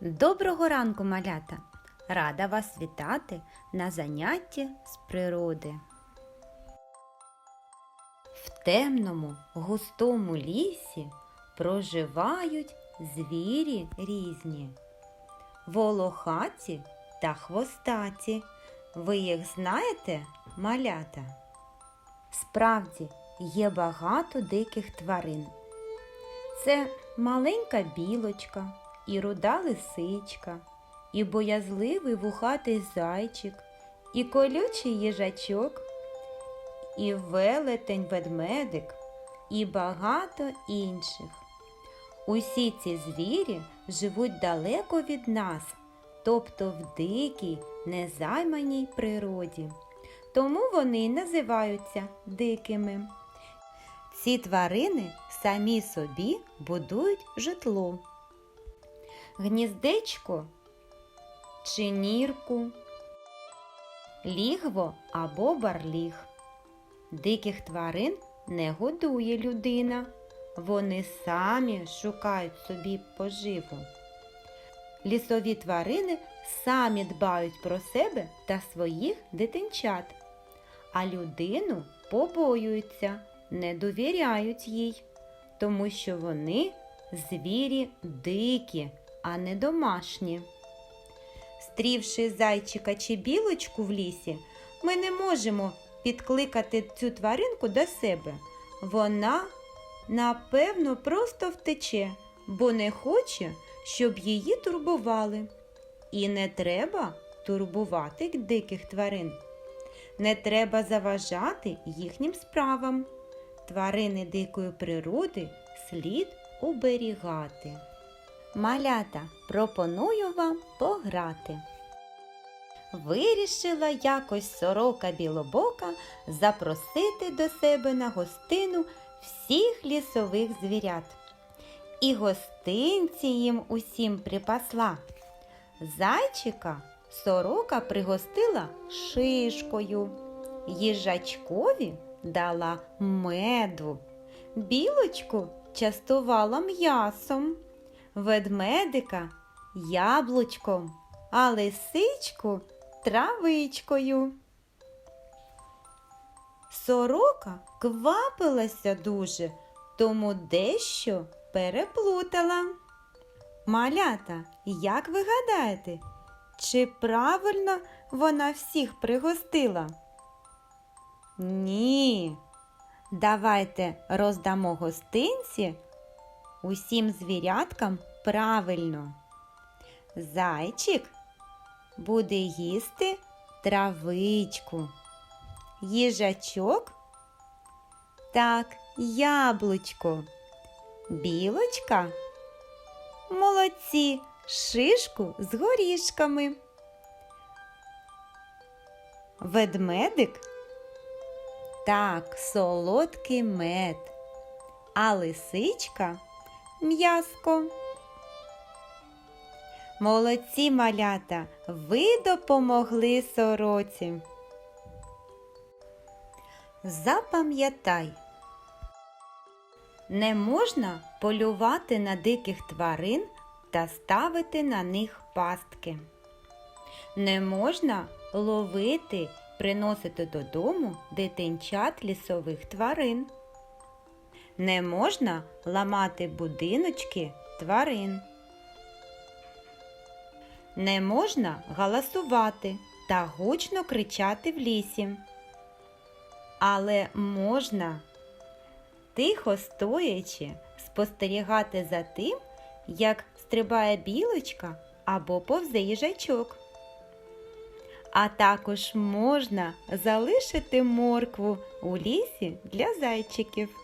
Доброго ранку, малята! Рада вас вітати на занятті з природи. В темному густому лісі проживають звірі різні, волохаті та хвостаті. Ви їх знаєте, малята? Справді є багато диких тварин. Це маленька білочка, і руда лисичка, і боязливий вухатий зайчик, і колючий їжачок, і велетень ведмедик, і багато інших. Усі ці звірі живуть далеко від нас, тобто в дикій, незайманій природі. Тому вони називаються дикими. Ці тварини самі собі будують житло. Гніздечко чи нірку, лігво або барліг. Диких тварин не годує людина. Вони самі шукають собі поживу. Лісові тварини самі дбають про себе та своїх дитинчат, а людину побоюються, не довіряють їй, тому що вони звірі дикі, а не домашні. Стрівши зайчика чи білочку в лісі, ми не можемо підкликати цю тваринку до себе. Вона, напевно, просто втече, бо не хоче, щоб її турбували. І не треба турбувати диких тварин. Не треба заважати їхнім справам. Тварини дикої природи слід оберігати. Малята, пропоную вам пограти. Вирішила якось сорока білобока запросити до себе на гостину всіх лісових звірят. І гостинці їм усім припасла. Зайчика сорока пригостила шишкою, їжачкові дала меду, білочку частувала м'ясом, ведмедика яблучком, а лисичку травичкою. Сорока квапилася дуже, тому дещо переплутала. Малята, як ви гадаєте, чи правильно вона всіх пригостила? Ні. Давайте роздамо гостинці усім звіряткам правильно. Зайчик буде їсти травичку. Їжачок так, яблучко. Білочка молодці, шишку з горішками. Ведмедик так, солодкий мед, а лисичка м'яско. Молодці малята, ви допомогли сороці. Запам'ятай, не можна полювати на диких тварин та ставити на них пастки. Не можна ловити, приносити додому дитинчат лісових тварин. Не можна ламати будиночки тварин. Не можна галасувати та гучно кричати в лісі. Але можна, тихо стоячи, спостерігати за тим, як стрибає білочка або повзе їжачок. А також можна залишити моркву у лісі для зайчиків.